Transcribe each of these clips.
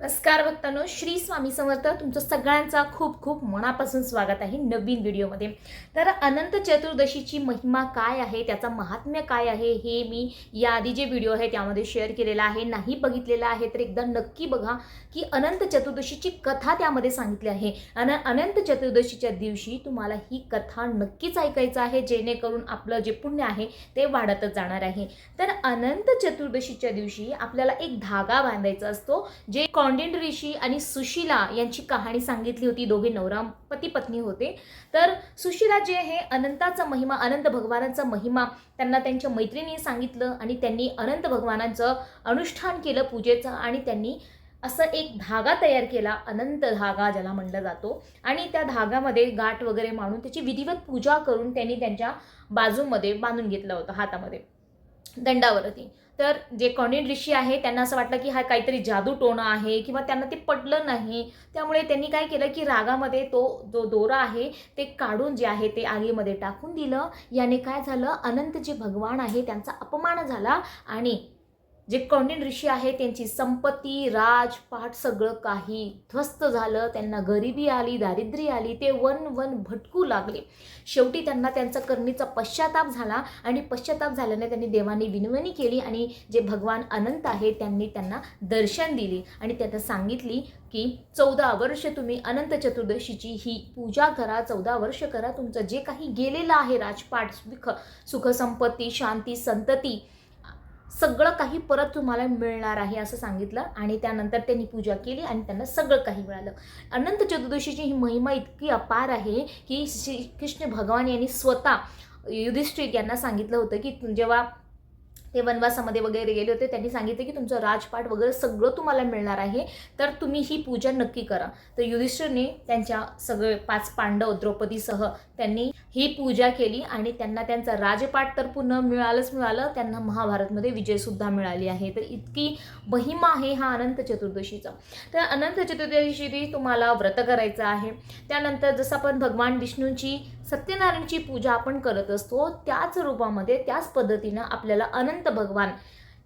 नमस्कार भक्तांनो श्री स्वामी समर्थ तुमचं सगळ्यांचा खूप खूप मनापासून स्वागत आहे नवीन व्हिडिओमध्ये. तर अनंत चतुर्दशीची महिमा काय आहे त्याचा महात्म्य काय आहे हे मी याआधी जे व्हिडिओ आहे त्यामध्ये शेअर केलेला आहे नाही बघितलेला आहे तर एकदा नक्की बघा की अनंत चतुर्दशीची कथा त्यामध्ये सांगितली आहे. अन अनंत चतुर्दशीच्या दिवशी तुम्हाला ही कथा नक्कीच ऐकायचं आहे जेणेकरून आपलं जे पुण्य आहे ते वाढतच जाणार आहे. तर अनंत चतुर्दशीच्या दिवशी आपल्याला एक धागा बांधायचा असतो जे कॉन्डेंट ऋषी आणि सुशिला यांची कहाणी सांगितली होती. दोघे नवरा पती पत्नी होते. तर सुशिला जे आहे अनंताचा महिमा अनंत भगवानाचा महिमा त्यांना त्यांच्या मैत्रिणीने सांगितलं आणि त्यांनी अनंत भगवानांचं अनुष्ठान केलं पूजेचं आणि त्यांनी असं एक धागा तयार केला अनंत धागा ज्याला म्हणला जातो. आणि त्या धागामध्ये गाठ वगैरे मांडून त्याची विधिवत पूजा करून त्यांनी त्यांच्या बाजूमध्ये बांधून घेतलं होतं हातामध्ये. दंडावरती. तर जे कॉनिन ऋषी आहे त्यांना असं वाटलं की हा काहीतरी जादू टोणा आहे किंवा त्यांना ते पटलं नाही. त्यामुळे त्यांनी काय केलं की रागामध्ये तो जो दोरा आहे ते काढून जे आहे ते आगीमध्ये टाकून दिलं. याने काय झालं? अनंत जे भगवान आहे त्यांचा अपमान झाला आणि जे कौंडिन ऋषी आहे त्यांची संपत्ती राजपाट सगळं काही ध्वस्त झालं. त्यांना गरिबी आली दारिद्र्य आली ते वन वन भटकू लागले. शेवटी त्यांना त्यांचा करणीचा पश्चाताप झाला आणि पश्चाताप झाल्याने त्यांनी देवाने विनवणी केली आणि जे भगवान अनंत आहे त्यांनी त्यांना दर्शन दिली. आणि त्यांना सांगितली की चौदा वर्ष तुम्ही अनंत चतुर्दशीची ही पूजा करा चौदा वर्ष करा. तुमचं जे काही गेलेलं आहे राजपाट सुख सुखसंपत्ती शांती संतती सगळं काही परत तुम्हाला मिळणार आहे असं सांगितलं आणि त्यानंतर त्यांनी पूजा केली आणि त्यांना सगळं काही मिळालं. अनंत चतुर्दशीची ही महिमा इतकी अपार आहे की श्री कृष्ण भगवान यांनी स्वतः युधिष्ठिर यांना सांगितलं होतं की जेव्हा ते वनवासामध्ये वगैरे गेले होते त्यांनी सांगितले की तुमचं राजपाट वगैरे सगळं तुम्हाला मिळणार आहे तर तुम्ही ही पूजा नक्की करा. तर युधिष्ठिरने त्यांच्या सगळे पाच पांडव द्रौपदीसह त्यांनी ही पूजा केली आणि त्यांना त्यांचा राजपाट तर पुन्हा मिळालंच मिळालं त्यांना महाभारतमध्ये विजयसुद्धा मिळाली आहे. तर इतकी महिमा आहे हा अनंत चतुर्दशीचा. तर अनंत चतुर्दशी तुम्हाला व्रत करायचं आहे. त्यानंतर जसं आपण भगवान विष्णूंची सत्यनारायणची पूजा आपण करत असतो त्याच रूपामध्ये त्याच पद्धतीनं आपल्याला अनंत भगवान.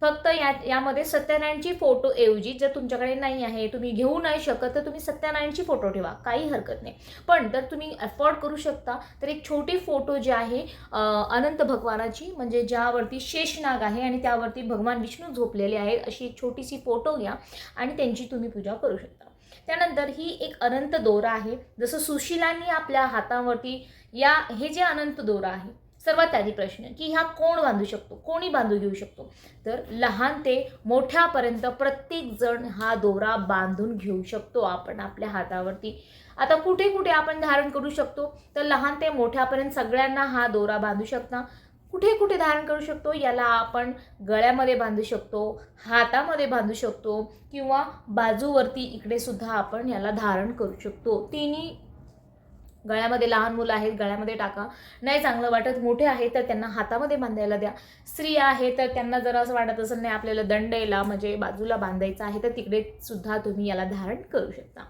फक्त या यामध्ये सत्यनारायणची फोटो ऐवजी जर तुमच्याकडे नाही आहे तुम्ही घेऊ नाही शकत तर तुम्ही सत्यनारायणची फोटो ठेवा काही हरकत नाही. पण जर तुम्ही अफोर्ड करू शकता तर एक छोटी फोटो जी आहे अनंत भगवानाची म्हणजे ज्यावरती शेषनाग आहे आणि त्यावरती भगवान विष्णू झोपलेले आहेत अशी एक छोटीशी फोटो घ्या आणि त्यांची तुम्ही पूजा करू शकता. त्यानंतर ही एक अनंत दोरा आहे. जसं सुशिलांनी आपल्या हातावरती या हे जे अनंत दोरा आहे सर्वात आधी प्रश्न की ह्या कोण बांधू शकतो? कोणी बांधू घेऊ शकतो? तर लहान ते मोठ्यापर्यंत प्रत्येक जण हा दोरा बांधून घेऊ शकतो आपण आपल्या हातावरती. आता कुठे कुठे आपण धारण करू शकतो? तर लहान ते मोठ्यापर्यंत सगळ्यांना हा दोरा बांधू शकता. कुठे कुठे धारण करू शकतो? याला आपण गळ्यामध्ये बांधू शकतो हातामध्ये बांधू शकतो किंवा बाजूवरती इकडे सुद्धा आपण याला धारण करू शकतो. तिन्ही गळ्यामध्ये लहान मुलं आहेत गळ्यामध्ये टाका. नाही चांगलं वाटत मोठे आहे तर त्यांना हातामध्ये बांधायला द्या. स्त्री आहे तर त्यांना जर असं वाटत असेल नाही आपल्याला दंडेला म्हणजे बाजूला बांधायचं आहे तर तिकडे सुद्धा तुम्ही याला धारण करू शकता.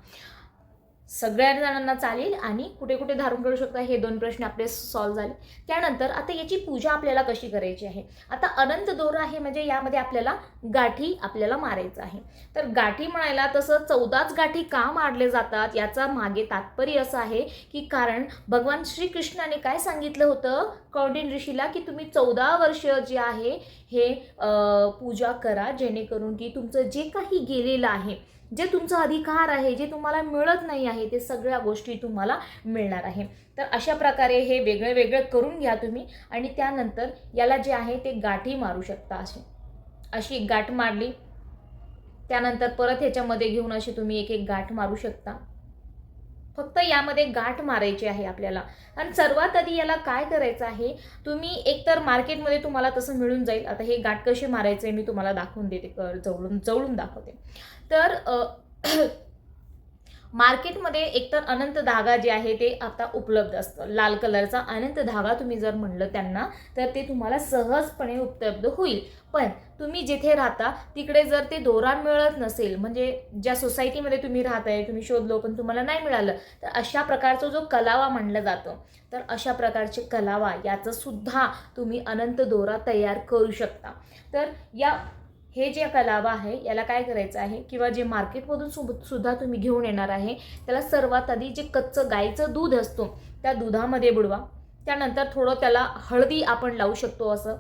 सगळ्या जणांना चालेल आणि कुठे कुठे धारण करू शकता हे दोन प्रश्न आपले सॉल्व्ह झाले. त्यानंतर आता याची पूजा आपल्याला कशी करायची आहे? आता अनंत दोर आहे म्हणजे यामध्ये आपल्याला गाठी आपल्याला मारायचं आहे. तर गाठी म्हणायला तसं चौदाच गाठी का मारले जातात? याचा मागे तात्पर्य असं आहे की कारण भगवान श्रीकृष्णाने काय सांगितलं होतं? कौंडिन ऋषीला की तुम्ही चौदा वर्ष जे आहे हे पूजा करा जेणेकरून की तुमचं जे काही गेलेलं आहे जे तुमचा अधिकार आहे जे तुम्हाला मिळत नाही आहे ते सगळ्या गोष्टी तुम्हाला मिळणार आहे. तर अशा प्रकारे हे वेगळे वेगळं करून घ्या तुम्ही आणि त्यानंतर याला जे आहे ते गाठी मारू शकता असे. अशी एक गाठ मारली. त्यानंतर परत ह्याच्यामध्ये घेऊन अशी तुम्ही एक एक गाठ मारू शकता. फक्त यामध्ये गाठ मारायची आहे आपल्याला. आणि सर्वात आधी याला काय करायचं आहे? तुम्ही एकतर मार्केटमध्ये तुम्हाला तसं मिळून जाईल. आता हे गाठ कसे मारायचे मी तुम्हाला दाखवून देते क- जवळून जवळून दाखवते. तर मार्केटमध्ये एकतर अनंत धागा जे आहे ते आता उपलब्ध असतं. लाल कलरचा अनंत धागा तुम्ही जर म्हणलं त्यांना तर ते तुम्हाला सहजपणे उपलब्ध होईल. पण तुम्ही जिथे राहता तिकडे जर ते दोरा मिळत नसेल म्हणजे ज्या सोसायटीमध्ये तुम्ही राहताय तुम्ही शोधलो पण तुम्हाला नाही मिळालं तर अशा प्रकारचा जो कलावा म्हणलं जातं तर अशा प्रकारचे कलावा याचंसुद्धा तुम्ही अनंत दोरा तयार करू शकता. तर या हे जे कलावा आहे याला काय करायचं आहे? किंवा जे मार्केटमधून सु सुद्धा तुम्ही घेऊन येणार आहे त्याला सर्वात आधी जे कच्चं गाईचं दूध असतो त्या दुधामध्ये बुडवा. त्यानंतर थोडं त्याला हळदी आपण लावू शकतो असं.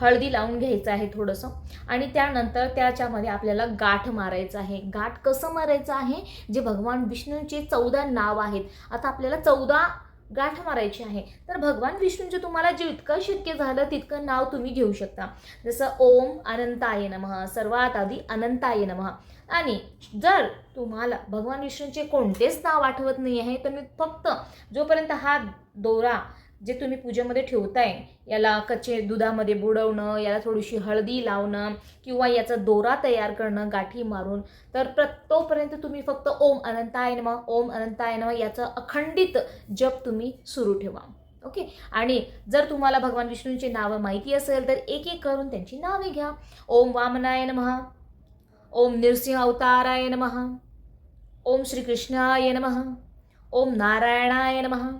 हळदी लावून घ्यायचं आहे थोडंसं. आणि त्यानंतर त्याच्यामध्ये आपल्याला गाठ मारायचं आहे. गाठ कसं मारायचं आहे? जे भगवान विष्णूंचे चौदा नाव आहेत. आता आपल्याला चौदा गाठ मारायची आहे. तर भगवान विष्णूंचे तुम्हाला जितकं शक्य झालं तितकं नाव तुम्ही घेऊ शकता. जसं ओम अनंताय नमः सर्वात आधी अनंताय नमः. आणि जर तुम्हाला भगवान विष्णूंचे कोणतेच नाव आठवत नाही आहे तर मी फक्त जोपर्यंत हा दोरा जे तुम्ही पूजेमध्ये ठेवताय याला कच्चे दुधामध्ये बुडवणं याला थोडीशी हळदी लावणं किंवा याचा दोरा तयार करणं गाठी मारून तर प्र तोपर्यंत तुम्ही फक्त ओम अनंताय नम ओम अनंताय नम याचा अखंडित जप तुम्ही सुरू ठेवा. ओके? आणि जर तुम्हाला भगवान विष्णूंची नावं माहिती असेल तर एक एक करून त्यांची नावे घ्या. ओम वामनाय नमः ओम नृसिंह अवताराय नमः ओम श्रीकृष्णाय नमः ओम नारायणाय नमः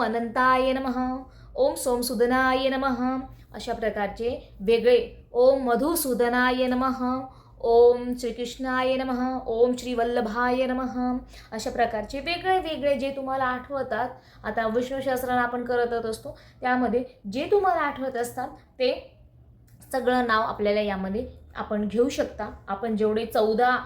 ओम अनंताय नम. ओम सोमसुदनाय नम. अशा प्रकारचे वेगळे ओम मधुसूदनाय नम. ओम श्रीकृष्णाय नम. ओम श्रीवल्लभाय नम. अशा प्रकारचे वेगळे वेगळे जे तुम्हाला आठवतात आता विष्णू आपण करतच असतो त्यामध्ये जे तुम्हाला आठवत असतात ते सगळं नाव आपल्याला यामध्ये आपण घेऊ शकता. आपण जेवढे चौदा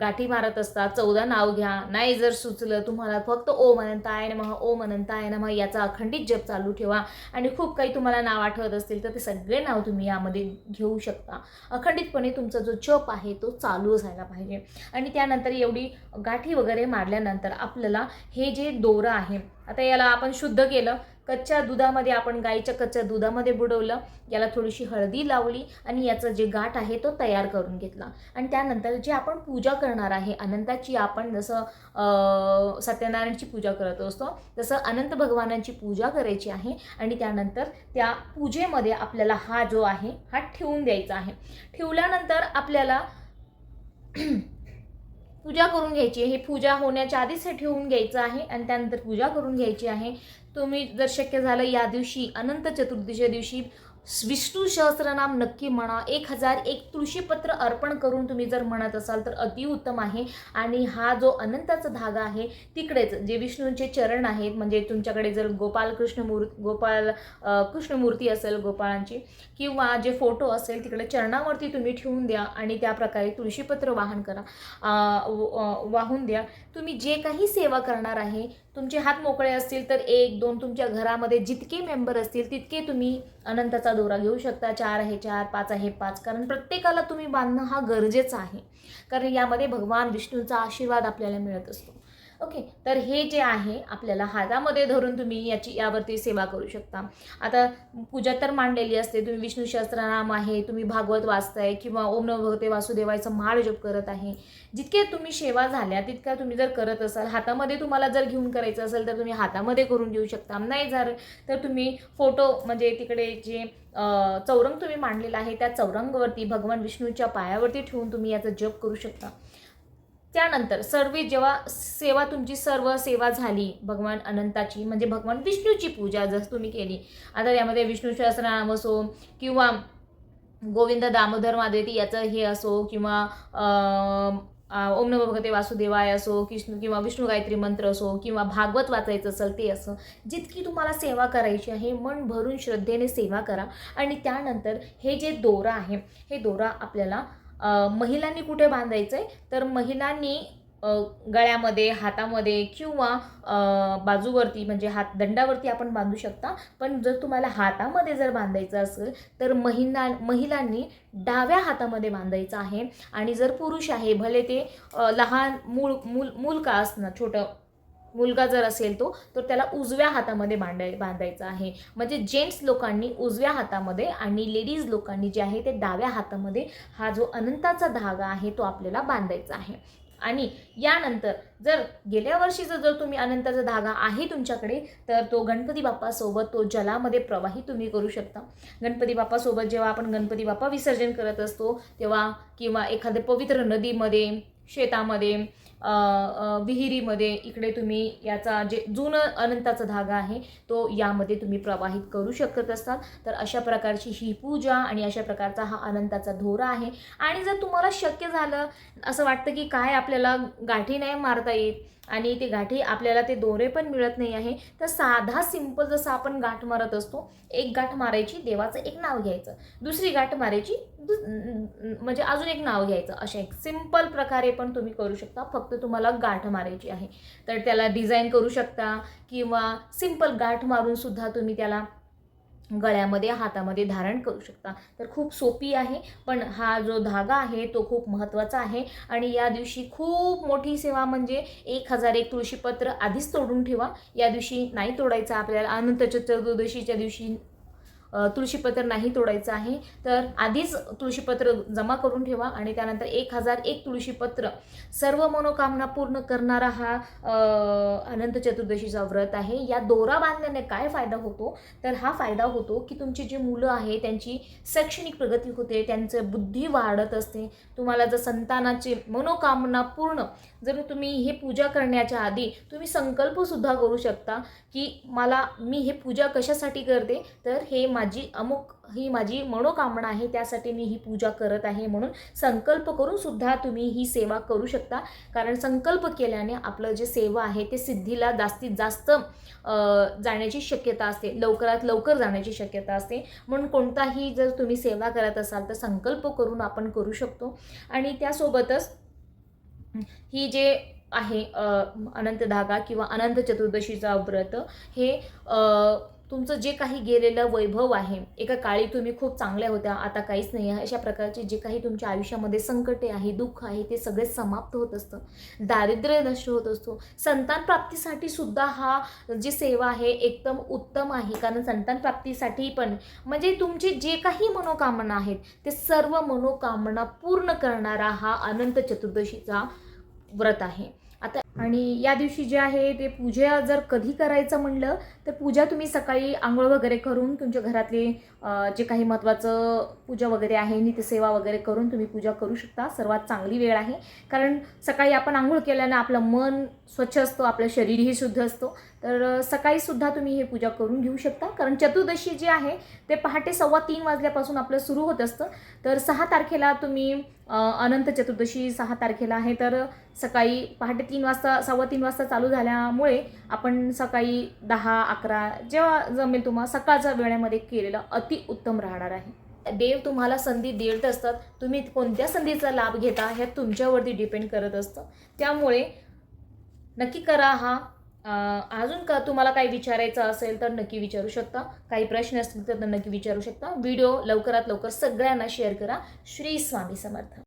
गाठी मारत असतात चौदा नाव घ्या नाही जर सुचलं तुम्हाला फक्त ओम अनंताय नमः ओम अनंताय नमः याचा अखंडित जप चालू ठेवा. आणि खूप काही तुम्हाला नाव आठवत असतील तर ते सगळे नाव तुम्ही यामध्ये घेऊ शकता. अखंडितपणे तुमचा जो जप आहे तो चालू असायला पाहिजे. आणि त्यानंतर एवढी गाठी वगैरे मारल्यानंतर आपल्याला हे जे दोरं आहे आता याला आपण शुद्ध केलं कच्च्या दुधामध्ये आपण गाईच्या कच्च्या दुधामध्ये बुडवलं याला थोडीशी हळदी लावली आणि याचं जे गाठ आहे तो तयार करून घेतला. आणि त्यानंतर जे आपण पूजा करणार आहे अनंताची आपण जसं सत्यनारायणची पूजा करत असतो तसं अनंत भगवानांची पूजा करायची आहे आणि त्यानंतर त्या पूजेमध्ये आपल्याला हा जो आहे हा ठेवून द्यायचा आहे. ठेवल्यानंतर आपल्याला पूजा करून घ्यायची आहे. हे पूजा होण्याच्या आधीच हे ठेवून घ्यायचं आहे आणि त्यानंतर पूजा करून घ्यायची आहे. तुम्ही जर शक्य झालं या दिवशी अनंत चतुर्दशीच्या दिवशी विष्णू सहस्रनाम नक्की म्हणा. एक हजार एक तुळशीपत्र अर्पण करून तुम्ही जर म्हणत असाल तर अतिउत्तम आहे. आणि हा जो अनंताचा धागा आहे तिकडेच जे विष्णूंचे चरण आहेत म्हणजे तुमच्याकडे जर गोपाल कृष्ण मूर् गोपाल कृष्णमूर्ती असेल गोपाळांची किंवा जे फोटो असेल तिकडे चरणावरती तुम्ही ठेवून द्या आणि त्याप्रकारे तुळशीपत्र वाहन करा. व- वाहून द्या. तुम्ही जे काही सेवा करणार आहे तुमचे हात मोकळे असतील तर एक दोन तुमच्या घरामध्ये जितके मेंबर असतील तितके तुम्ही अनंताचा दोरा घेऊ शकता. चार आहे चार पाच आहे पाच. कारण प्रत्येकाला तुम्ही बांधणं हा गरजेचा आहे. कारण यामध्ये भगवान विष्णूचा आशीर्वाद आपल्याला मिळत असतो. ओके तर हे जे आहे आपल्याला हातामध्ये धरून तुम्ही याची यावरती सेवा करू शकता. आता पूजा तर मांडलेली असते तुम्ही विष्णू सहस्त्रनाम आहे तुम्ही भागवत वाचताय किंवा ओम नमो भगवते वासुदेवायचं माळ जप करत आहे. जितके तुम्ही सेवा झाल्या तितक्या तुम्ही जर करत असाल हातामध्ये तुम्हाला जर घेऊन करायचं असेल तर तुम्ही हातामध्ये करून घेऊ शकता. नाही जर तर तुम्ही फोटो म्हणजे तिकडे जे चौरंग तुम्ही मांडलेला आहे त्या चौरंगवरती भगवान विष्णूच्या पायावरती ठेवून तुम्ही याचा जप करू शकता. त्यानंतर सर्व जेव्हा सेवा तुमची सर्व सेवा झाली भगवान अनंताची म्हणजे भगवान विष्णूची पूजा जर तुम्ही केली आता यामध्ये विष्णू सहस्रनाम असो किंवा गोविंद दामोदर मादेती याचं हे असो किंवा ओम नम भगवते वासुदेवाय असो कृष्ण किंवा विष्णू गायत्री मंत्र असो किंवा भागवत वाचायचं असेल ते असं जितकी तुम्हाला सेवा करायची आहे मन भरून श्रद्धेने सेवा करा. आणि त्यानंतर हे जे दोरा आहे हे दोरा आपल्याला महिलांनी कुठे बांधायचं आहे तर महिलांनी गळ्यामध्ये हातामध्ये किंवा बाजूवरती म्हणजे हात दंडावरती आपण बांधू शकता. पण जर तुम्हाला हातामध्ये जर बांधायचं असेल तर महिला महिलांनी डाव्या हातामध्ये बांधायचं आहे. आणि जर पुरुष आहे भले ते लहान मूल मूल मूल का असणं छोटं मुलगा जर असेल तो तर त्याला उजव्या हातामध्ये बांधाय बांधायचा आहे. म्हणजे जेंट्स लोकांनी उजव्या हातामध्ये आणि लेडीज लोकांनी जे आहे ते डाव्या हातामध्ये हा जो अनंताचा धागा आहे तो आपल्याला बांधायचा आहे. आणि यानंतर जर गेल्या वर्षीचा जर तुम्ही अनंताचा धागा आहे तुमच्याकडे तर तो गणपती बाप्पासोबत तो जलामध्ये प्रवाही तुम्ही करू शकता. गणपती बाप्पासोबत जेव्हा आपण गणपती बाप्पा विसर्जन करत असतो तेव्हा किंवा एखाद्या पवित्र नदीमध्ये शेतामध्ये विहिरीमध्ये इकडे तुम्ही याचा जे जुनं अनंताचा धागा आहे तो यामध्ये तुम्ही प्रवाहित करू शकत असतात तर अशा प्रकारची ही पूजा आणि अशा प्रकारचा हा अनंताचा धोरा आहे. आणि जर तुम्हाला शक्य झालं असं वाटतं की काय आपल्याला गाठी नाही मारता येत आणि ते गाठी आपल्याला ते दोरे पण मिळत नाही आहे. तर साधा सिंपल जसं आपण गाठ मारत असतो एक गाठ मारायची देवाचं एक नाव घ्यायचं. दुसरी गाठ मारायची म्हणजे अजून एक नाव घ्यायचं. अशा एक सिंपल प्रकारे पण तुम्ही करू शकता. फक्त तुम्हाला गाठ मारायची आहे. तर त्याला डिझाईन करू शकता किंवा सिंपल गाठ मारून सुद्धा तुम्ही त्याला गळ्यामध्ये हातामध्ये धारण करू शकता. तर खूप सोपी आहे पण हा जो धागा आहे तो खूप महत्त्वाचा आहे. आणि या दिवशी खूप मोठी सेवा म्हणजे एक हजार एक तुळशीपत्र आधीच तोडून ठेवा. या दिवशी नाही तोडायचं आपल्याला. अनंत चतुर्दशीच्या दिवशी तुळशीपत्र नाही तोडायचं आहे तर आधीच तुळशीपत्र जमा करून ठेवा आणि त्यानंतर एक हजार एक तुळशीपत्र सर्व मनोकामना पूर्ण करणारा हा अनंत चतुर्दशीचा व्रत आहे. या दोरा बांधल्याने काय फायदा होतो? तर हा फायदा होतो की तुमची जी मुलं आहे त्यांची शैक्षणिक प्रगती होते त्यांचं बुद्धी वाढत असते. तुम्हाला जर संतानाची मनोकामना पूर्ण जर तुम्ही हे पूजा करण्याच्या आधी तुम्ही संकल्पसुद्धा करू शकता की मला मी हे पूजा कशासाठी करते तर हे माझी अमुक ही माझी मनोकामना आहे त्यासाठी मी ही पूजा करत आहे म्हणून संकल्प करून सुद्धा तुम्ही ही सेवा करू शकता. कारण संकल्प केल्याने आपलं जे सेवा आहे ते सिद्धीला जास्तीत जास्त जाण्याची शक्यता असते. लवकरात लवकर जाण्याची शक्यता असते. म्हणून कोणताही जर तुम्ही सेवा करत असाल तर संकल्प करून आपण करू शकतो. आणि त्यासोबतच ही जे आहे अनंत धागा किंवा अनंत चतुर्दशीचा व्रत हे तुमचं जे काही गेलेलं वैभव आहे एका काळी तुम्ही खूप चांगल्या होत्या आता काहीच नाही आहे. अशा प्रकारचे जे काही तुमच्या आयुष्यामध्ये संकटे आहे दुःख आहे ते सगळे समाप्त होत असतं. दारिद्र्य नष्ट होत असतो. संतान प्राप्तीसाठी सुद्धा हा जी सेवा आहे एकदम उत्तम आहे. कारण संतान प्राप्तीसाठी पण म्हणजे तुमची जे काही मनोकामना आहेत ते सर्व मनोकामना पूर्ण करणारा हा अनंत चतुर्दशीचा व्रत आहे. आता आणि या दिवशी जे आहे ते पूजा जर कधी करायचं म्हणलं तर पूजा तुम्ही सकाळी आंघोळ वगैरे करून तुमच्या घरातले जे काही महत्त्वाचं पूजा वगैरे आहे नित्यसेवा वगैरे करून तुम्ही पूजा करू शकता. सर्वात चांगली वेळ आहे. कारण सकाळी आपण आंघोळ केल्यानं आपलं मन स्वच्छ असतो आपलं शरीरही शुद्ध असतो. तर सकाळीसुद्धा तुम्ही हे पूजा करून घेऊ शकता. कारण चतुर्दशी जे आहे ते पहाटे सव्वा तीन वाजल्यापासून आपलं सुरू होत असतं. तर सहा तारखेला तुम्ही अनंत चतुर्दशी सहा तारखेला आहे. तर सकाळी पहाटे तीन वाजता सव्वा तीन वाजता चालू झाल्यामुळे आपण सकाळी दहा अकरा जेव्हा जमेल तुम्हाला सकाळच्या वेळेमध्ये केलेलं अति उत्तम राहणार आहे. देव तुम्हाला संधी देत असतात. तुम्ही कोणत्या संधीचा लाभ घेता हे तुमच्यावरती डिपेंड करत असतं. त्यामुळे नक्की करा हा. अजून का तुम्हाला काही विचारायचं असेल तर नक्की विचारू शकता. काही प्रश्न असतील तर नक्की विचारू शकता. व्हिडिओ लवकरात लवकर सगळ्यांना शेअर करा. श्री स्वामी समर्थ.